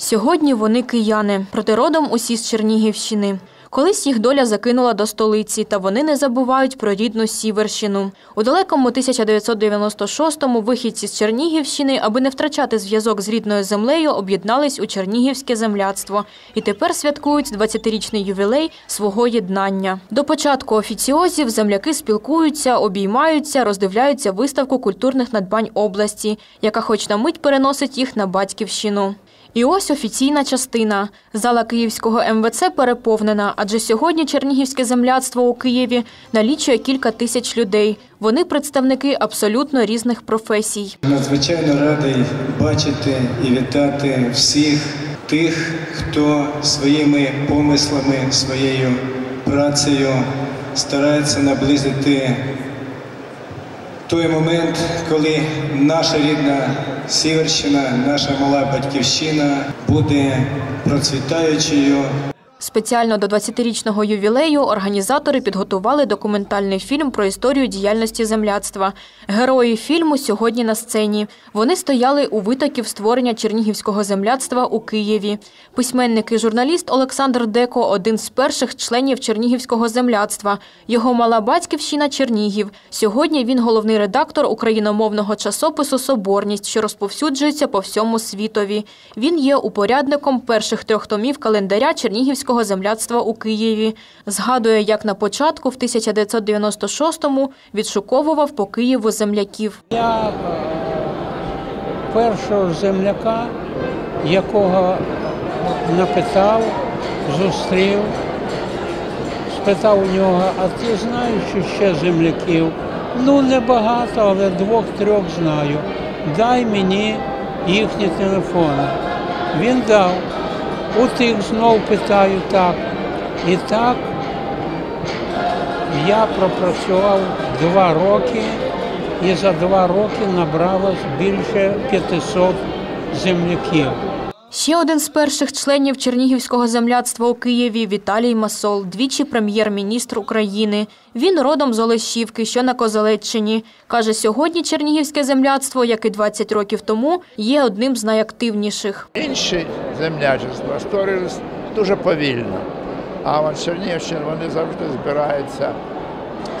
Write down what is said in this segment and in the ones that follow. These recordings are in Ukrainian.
Сьогодні вони кияни, проти родом усі з Чернігівщини. Колись їх доля закинула до столиці, та вони не забувають про рідну Сіверщину. У далекому 1996-му вихідці з Чернігівщини, аби не втрачати зв'язок з рідною землею, об'єднались у Чернігівське земляцтво і тепер святкують 20-річний ювілей свого єднання. До початку офіціозів земляки спілкуються, обіймаються, роздивляються виставку культурних надбань області, яка хоч на мить переносить їх на батьківщину. І ось офіційна частина. Зала Київського МВЦ переповнена, адже сьогодні Чернігівське земляцтво у Києві налічує кілька тисяч людей. Вони представники абсолютно різних професій. Надзвичайно радий бачити і вітати всіх тих, хто своїми помислами, своєю працею старається наблизити той момент, коли наша рідна Сіверщина, наша мала батьківщина буде процвітаючою. Спеціально до 20-річного ювілею організатори підготували документальний фільм про історію діяльності земляцтва. Герої фільму сьогодні на сцені. Вони стояли у витоків створення Чернігівського земляцтва у Києві. Письменник і журналіст Олександр Деко один з перших членів Чернігівського земляцтва. Його мала батьківщина Чернігів. Сьогодні він головний редактор україномовного часопису Соборність, що розповсюджується по всьому світові. Він є упорядником перших трьох томів календаря Чернігівського земляцтва у Києві. Згадує, як на початку в 1996-му відшуковував по Києву земляків. Я е, першого земляка, якого напитав, зустрів, спитав у нього, а ти знаєш ще земляків? Ну, небагато, але двох-трьох знаю. Дай мені їхні телефони. Він дав. У тих знов питаю так. І так я пропрацював два роки і за два роки набралось більше 500 земляків. Ще один з перших членів Чернігівського земляцтва у Києві Віталій Масол, двічі прем'єр-міністр України. Він родом з Олещівки, що на Козелеччині. Каже, сьогодні Чернігівське земляцтво, як і 20 років тому, є одним з найактивніших. Інші землячества створились дуже повільно. А Чернігівщина вони завжди збираються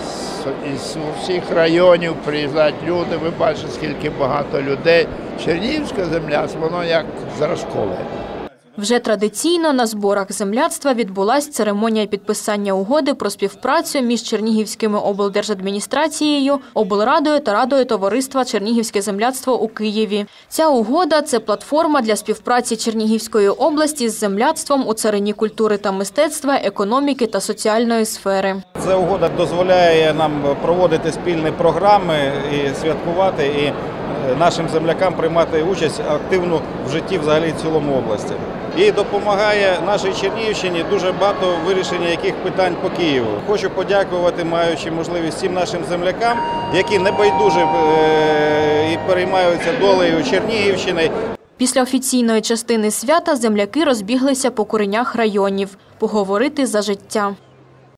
з- із усіх районів, приїжджають люди, ви бачите, скільки багато людей. Чернігівська земля, воно як зразкове. Вже традиційно на зборах земляцтва відбулась церемонія підписання угоди про співпрацю між Чернігівськими облдержадміністрацією, облрадою та радою товариства Чернігівське земляцтво у Києві. Ця угода це платформа для співпраці Чернігівської області з земляцтвом у царині культури та мистецтва, економіки та соціальної сфери. Ця угода дозволяє нам проводити спільні програми і святкувати, і нашим землякам приймати участь активно в житті взагалі в цілому області. І допомагає нашій Чернігівщині дуже багато вирішення яких питань по Києву. Хочу подякувати, маючи можливість всім нашим землякам, які небайдуже і переймаються долею Чернігівщини. Після офіційної частини свята земляки розбіглися по коренях районів поговорити за життя.